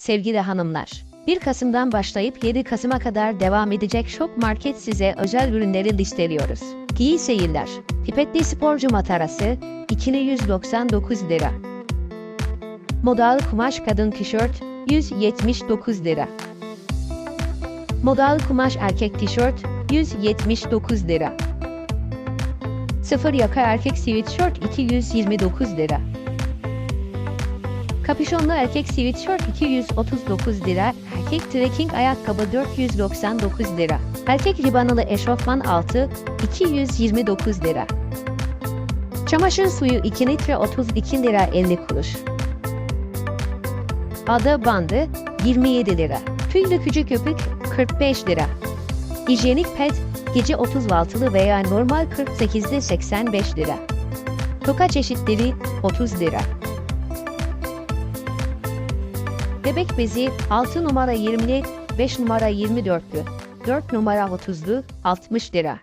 Sevgili hanımlar, 1 Kasım'dan başlayıp 7 Kasım'a kadar devam edecek Şok Market size özel ürünleri listeliyoruz. İyi seyirler. Pipetli sporcu matarası 299 lira. Modal kumaş kadın tişört 179 lira. Modal kumaş erkek tişört 179 lira. Sıfır yaka erkek sweatshirt 229 lira. Kapüşonlu erkek sweatshirt 239 lira, erkek trekking ayakkabı 499 lira. Erkek ribanılı eşofman altı 229 lira. Çamaşır suyu 2 litre 32 lira 50 kuruş. Ada bandı 27 lira. Tüy dökücü köpük 45 lira. Hijyenik pet gece 36'lı veya normal 48'de 85 lira. Toka çeşitleri 30 lira. Bebek bezi 6 numara 20'li, 5 numara 24'lü, 4 numara 30'lu 60 lira.